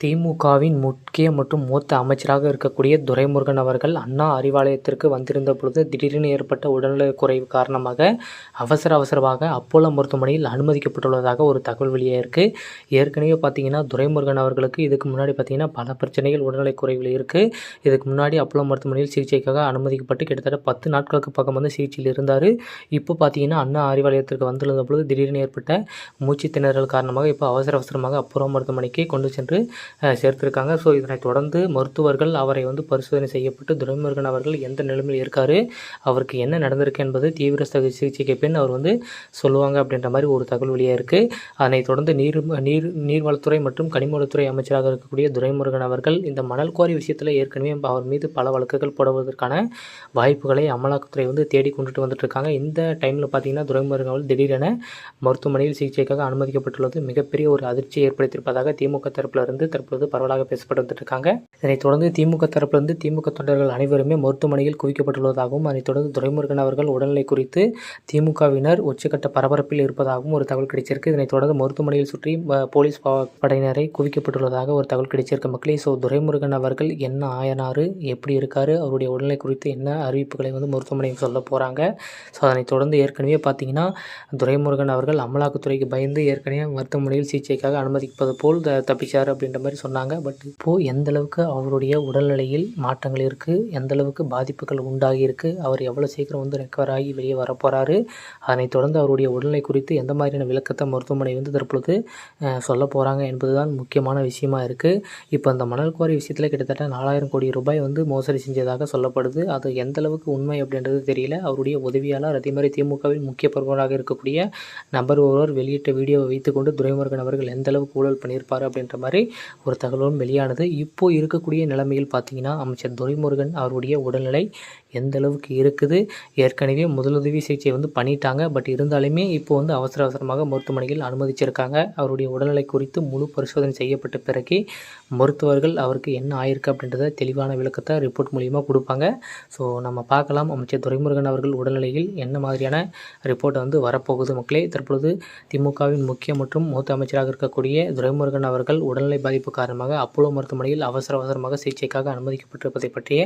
திமுகவின் முக்கிய மற்றும் மூத்த அமைச்சராக இருக்கக்கூடிய துரைமுருகன் அவர்கள் அண்ணா அறிவாலயத்திற்கு வந்திருந்த பொழுது திடீரென ஏற்பட்ட உடல்நிலை குறைவு காரணமாக அவசர அவசரமாக அப்போலோ மருத்துவமனையில் அனுமதிக்கப்பட்டுள்ளதாக ஒரு தகவல் வெளியாயிருக்கு ஏற்கனவே பார்த்தீங்கன்னா துரைமுருகன் அவர்களுக்கு இதுக்கு முன்னாடி பார்த்தீங்கன்னா பல பிரச்சனைகள் உடல்நிலை குறைவில் இருக்குது இதுக்கு முன்னாடி அப்போலோ மருத்துவமனையில் சிகிச்சைக்காக அனுமதிக்கப்பட்டு கிட்டத்தட்ட பத்து நாட்களுக்கு பக்கம் வந்து சிகிச்சையில் இருந்தார். இப்போ பார்த்தீங்கன்னா அண்ணா அறிவாலயத்திற்கு வந்திருந்த பொழுது திடீரென ஏற்பட்ட மூச்சு திணறல் காரணமாக இப்போ அவசர அவசரமாக அப்போலோ மருத்துவமனைக்கு கொண்டு சென்று சேர்த்திருக்காங்க. ஸோ இதனைத் தொடர்ந்து மருத்துவர்கள் அவரை வந்து பரிசோதனை செய்யப்பட்டு துரைமுருகன் அவர்கள் எந்த நிலைமையில் இருக்கார் அவருக்கு என்ன நடந்திருக்கு என்பது தீவிர சிகிச்சைக்கு பின் அவர் வந்து சொல்லுவாங்க அப்படின்ற மாதிரி ஒரு தகவல் வெளியாக இருக்குது அதனைத் தொடர்ந்து நீர் நீர் நீர்வளத்துறை மற்றும் கனிமவளத்துறை அமைச்சராக இருக்கக்கூடிய துரைமுருகன் அவர்கள் இந்த மணல் குவாரி விஷயத்தில் ஏற்கனவே அவர் மீது பல வழக்குகள் போடுவதற்கான வாய்ப்புகளை அமலாக்கத்துறை வந்து தேடி கொண்டுட்டு வந்துட்டு இருக்காங்க இந்த டைமில் பார்த்தீங்கன்னா துரைமுருகன் அவர்கள் திடீரென மருத்துவமனையில் சிகிச்சைக்காக அனுமதிக்கப்பட்டுள்ளது. மிகப்பெரிய ஒரு அதிர்ச்சியை ஏற்படுத்தியிருப்பதாக திமுக தரப்பிலிருந்து தற்போது பரவலாக பேசப்பட்டு வந்துட்டு இருக்காங்க இதனைத் தொடர்ந்து திமுக தரப்பிலிருந்து திமுக தொண்டர்கள் அனைவருமே மருத்துவமனையில் குவிக்கப்பட்டுள்ளதாகவும் அதைத் தொடர்ந்து துரைமுருகன் அவர்கள் உடல்நிலை குறித்து திமுகவினர் உச்சக்கட்ட பரபரப்பில் இருப்பதாகவும் ஒரு தகவல் கிடைச்சிருக்கு. இதனைத் தொடர்ந்து மருத்துவமனையில் சுற்றி போலீஸ் பா- படையினரை குவிக்கப்பட்டுள்ளதாக ஒரு தகவல் கிடைச்சிருக்கு மக்களே. ஸோ துரைமுருகன் அவர்கள் என்ன ஆயனார்? எப்படி இருக்காரு? அவருடைய உடல்நிலை குறித்து என்ன அறிவிப்புகளை வந்து மருத்துவமனையில் சொல்ல போகிறாங்க ஸோ அதனைத் தொடர்ந்து ஏற்கனவே பார்த்தீங்கன்னா துரைமுருகன் அவர்கள் அமலாக்கத்துறைக்கு பயந்து ஏற்கனவே மருத்துவமனையில் சிகிச்சைக்காக அனுமதிப்பது போல் த- தப்பிச்சார் அப்படின்ற மாதிரி சொன்னாங்க. பட் இப்போது எந்த அளவுக்கு அவருடைய உடல்நிலையில் மாற்றங்கள் இருக்குது எந்த அளவுக்கு பாதிப்புகள் உண்டாகி இருக்கு அவர் எவ்வளோ சீக்கிரம் வந்து ரெக்கவர் ஆகி வெளியே வரப்போகிறாரு அதனைத் தொடர்ந்து அவருடைய உடல்நிலை குறித்து எந்த மாதிரியான விளக்கத்தை மருத்துவமனை வந்து தற்பொழுது சொல்ல போகிறாங்க என்பது தான் முக்கியமான விஷயமா இருக்குது இப்போ அந்த மணல் குவாரி விஷயத்தில் கிட்டத்தட்ட நாலாயிரம் கோடி ரூபாய் வந்து மோசடி செஞ்சதாக சொல்லப்படுது. அது எந்த அளவுக்கு உண்மை அப்படின்றது தெரியல. அவருடைய உதவியாளர் அதே மாதிரி திமுகவில் முக்கிய பிரபலராக இருக்கக்கூடிய நபர் ஒருவர் வெளியிட்ட வீடியோவை வைத்துக்கொண்டு துரைமுருகன் அவர்கள் எந்த அளவுக்கு ஊழல் பண்ணியிருப்பார் அப்படின்ற மாதிரி ஒரு தகவலும் வெளியானது. இப்போ இருக்கக்கூடிய நிலைமையில் பார்த்தீங்கன்னா அமைச்சர் துரைமுருகன் அவருடைய உடல்நிலை எந்த அளவுக்கு இருக்குது? ஏற்கனவே முதலுதவி சிகிச்சை வந்து பண்ணிட்டாங்க. பட் இருந்தாலுமே இப்போ வந்து அவசர அவசரமாக மருத்துவமனையில் அனுமதிச்சிருக்காங்க. அவருடைய உடல்நிலை குறித்து முழு பரிசோதனை செய்யப்பட்ட பிறகு மருத்துவர்கள் அவருக்கு என்ன ஆயிருக்கு அப்படின்றத தெளிவான விளக்கத்தை ரிப்போர்ட் மூலியமாக கொடுப்பாங்க. ஸோ நம்ம பார்க்கலாம். அமைச்சர் துரைமுருகன் அவர்கள் உடல்நிலையில் என்ன மாதிரியான ரிப்போர்ட் வந்து வரப்போகுது மக்களே? தற்பொழுது திமுகவின் முக்கிய மற்றும் மூத்த அமைச்சராக இருக்கக்கூடிய துரைமுருகன் அவர்கள் உடல்நிலை பாதிப்பு பாதிப்பு காரணமாக அப்போலோ மருத்துவமனையில் அவசர அவசரமாக சிகிச்சைக்காக அனுமதிக்கப்பட்டிருப்பதை பற்றிய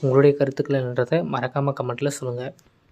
உங்களுடைய கருத்துக்கள் என்றதை மறக்காமல் கமெண்ட்டில் சொல்லுங்கள்